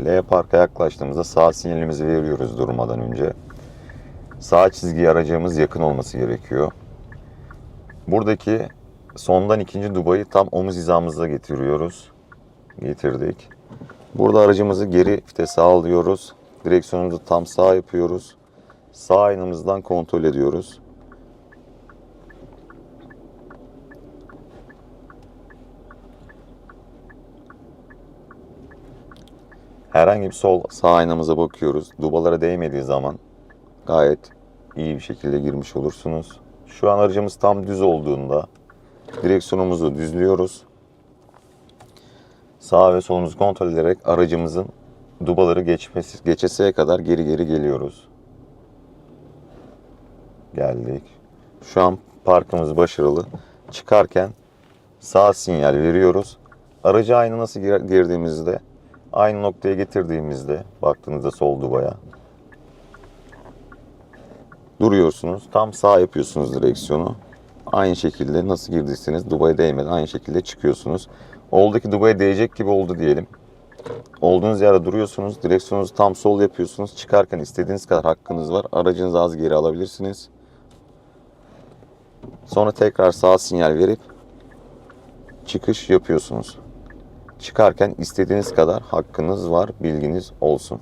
L parka yaklaştığımızda sağ sinyalimizi veriyoruz durmadan önce. Sağ çizgiye aracımız yakın olması gerekiyor. Buradaki sondan ikinci dubayı tam omuz hizamızda getiriyoruz. Getirdik. Burada aracımızı geri vitese alıyoruz. Direksiyonumuzu tam sağ yapıyoruz. Sağ aynamızdan kontrol ediyoruz. Herhangi bir sol sağ aynamıza bakıyoruz. Dubalara değmediği zaman gayet iyi bir şekilde girmiş olursunuz. Şu an aracımız tam düz olduğunda direksiyonumuzu düzlüyoruz. Sağ ve solumuzu kontrol ederek aracımızın dubaları geçmesi, geçeseye kadar geri geri geliyoruz. Geldik. Şu an parkımız başarılı. Çıkarken sağ sinyal veriyoruz. Aracı aynı nasıl gir- girdiğimizde aynı noktaya getirdiğimizde baktığınızda sol dubaya duruyorsunuz. Tam sağ yapıyorsunuz direksiyonu. Aynı şekilde nasıl girdiyseniz dubaya değmeden aynı şekilde çıkıyorsunuz. Oldu ki dubaya değecek gibi oldu diyelim. Olduğunuz yerde duruyorsunuz. Direksiyonunuzu tam sol yapıyorsunuz. Çıkarken istediğiniz kadar hakkınız var. Aracınızı az geri alabilirsiniz. Sonra tekrar sağ sinyal verip çıkış yapıyorsunuz. Çıkarken istediğiniz kadar hakkınız var. Bilginiz olsun.